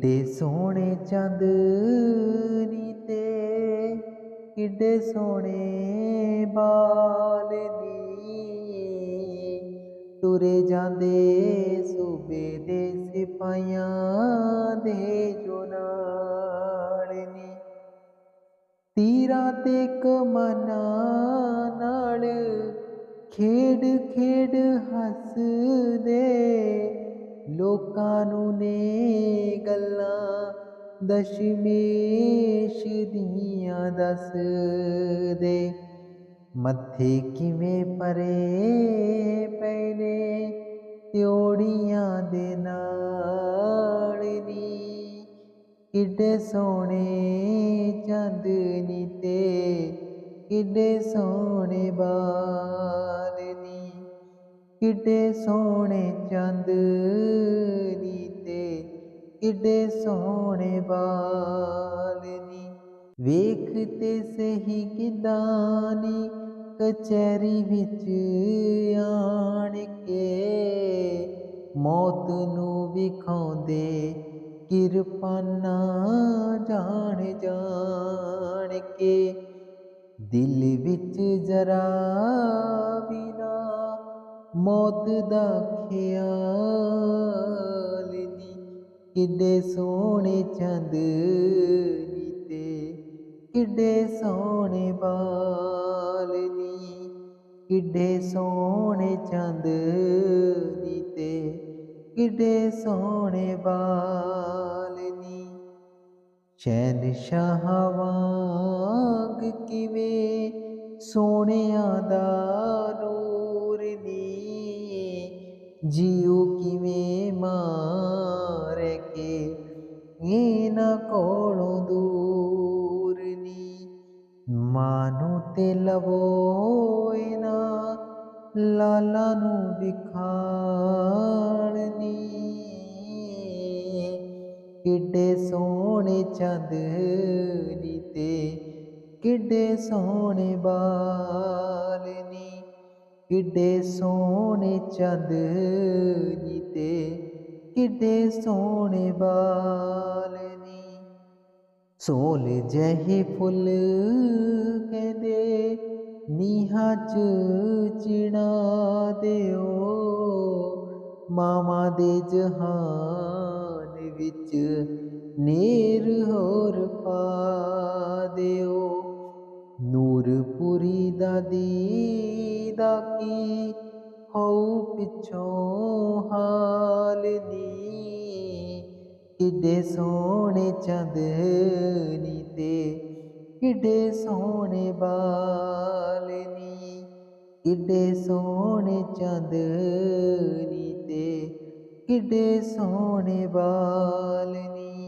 ਕਿੱਡੇ ਸੋਹਣੇ ਚੰਦ ਨੀ ਤੇ ਕਿੱਡੇ ਸੋਹਣੇ ਬਾਲ ਨੀ। ਤੁਰੇ ਜਾਂਦੇ ਸੂਬੇ ਦੇ ਸਿਪਾਹੀਆਂ ਦੇ ਜੋ ਨਾਲ ਨੀ। ਤੀਰਾਂ ਤੇ ਕਮਾਨਾਂ ਨਾਲ ਖੇਡ ਖੇਡ ਹੱਸਦੇ ਲੋਕਾਂ ਨੂੰ ਨੇ ਗੱਲਾਂ ਦਸ਼ਮੇਸ਼ ਦੀਆਂ ਦੱਸਦੇ। ਮੱਥੇ ਕਿਵੇਂ ਪਰੇ ਪਏ ਨੇ ਤਿਉੜੀਆਂ ਦੇ ਨਾਲ ਨੀ। ਕਿੱਡੇ ਸੋਹਣੇ ਚੰਦਨੀ ਤੇ ਕਿੱਡੇ ਸੋਹਣੇ ਬਾਲ ਕਿੱਡੇ ਸੋਹਣੇ ਚੰਦ ਨੀ ਤੇ ਕਿੱਡੇ ਸੋਹਣੇ ਬਾਲ ਨੀ। ਵੇਖ ਤੇ ਸਹੀ ਕਿਦਾਨੀ ਕਚਹਿਰੀ ਵਿੱਚ ਆਣ ਕੇ। ਮੌਤ ਨੂੰ ਵਿਖਾਉਂਦੇ ਕਿਰਪਾਨਾ ਜਾਣ ਜਾਣ ਕੇ। ਦਿਲ ਵਿੱਚ ਜਰਾ ਵੀ ਨਾ ਮੌਤ ਦਾ ਖਿਆਲ ਨੀ। ਕਿੱਡੇ ਸੋਹਣੇ ਚਾਂਦਨੀ ਤੇ ਕਿੱਡੇ ਸੋਹਣੇ ਬਾਲ ਨੀ। ਕਿੱਡੇ ਸੋਹਣੇ ਚੰਦ ਨੀ ਤੇ ਕਿੱਡੇ ਸੋਹਣੇ ਬਾਲ ਨੀ। ਸ਼ਹਿਨਸ਼ਾਹ ਵਾਂਗ ਕਿਵੇਂ ਸੋਹਣਿਆਂ ਦਾ ਨੂਰ ਨੀ ਜੀਉ ਕਿਵੇਂ ਮਾਰ ਕੇ ਇਹਨਾਂ ਕੋਲੋਂ ਦੂਰ ਨੀ। ਮਾਨੂੰ ਤੇ ਲਵੋ ਇਹਨਾਂ ਲਾਲਾ ਨੂੰ ਵਿਖਾਲਨੀ ਕਿੱਡੇ ਸੋਹਣੇ ਚੰਦਨੀ ਤੇ ਕਿੱਡੇ ਸੋਹਣੇ ਬਾਲਨੀ ਕਿੱਡੇ ਸੋਹਣੇ ਚੰਦ ਨੀ ਤੇ ਕਿੱਡੇ ਸੋਹਣੇ ਬਾਲ ਨੀ। ਸੋਲ ਜਹੇ ਫੁੱਲ ਕਹਿੰਦੇ, ਨੀਹਾਂ ਚ ਚਿਣਾ ਦਿਓ। ਮਾਵਾਂ ਦੇ ਜਹਾਨ ਵਿੱਚ ਨੇਰ ਹੋਰ ਪਾ ਕੀ ਹੋਊ ਪਿੱਛੋਂ ਹਾਲਨੀ ਕਿੱਡੇ ਸੋਹਣੇ ਚਾਂਦਨੀ ਤੇ, ਕਿੱਡੇ ਸੋਹਣੇ ਬਾਲਨੀ ਕਿੱਡੇ ਸੋਹਣੇ ਚਾਂਦਨੀ ਤੇ, ਕਿੱਡੇ ਸੋਹਣੇ ਬਾਲਨੀ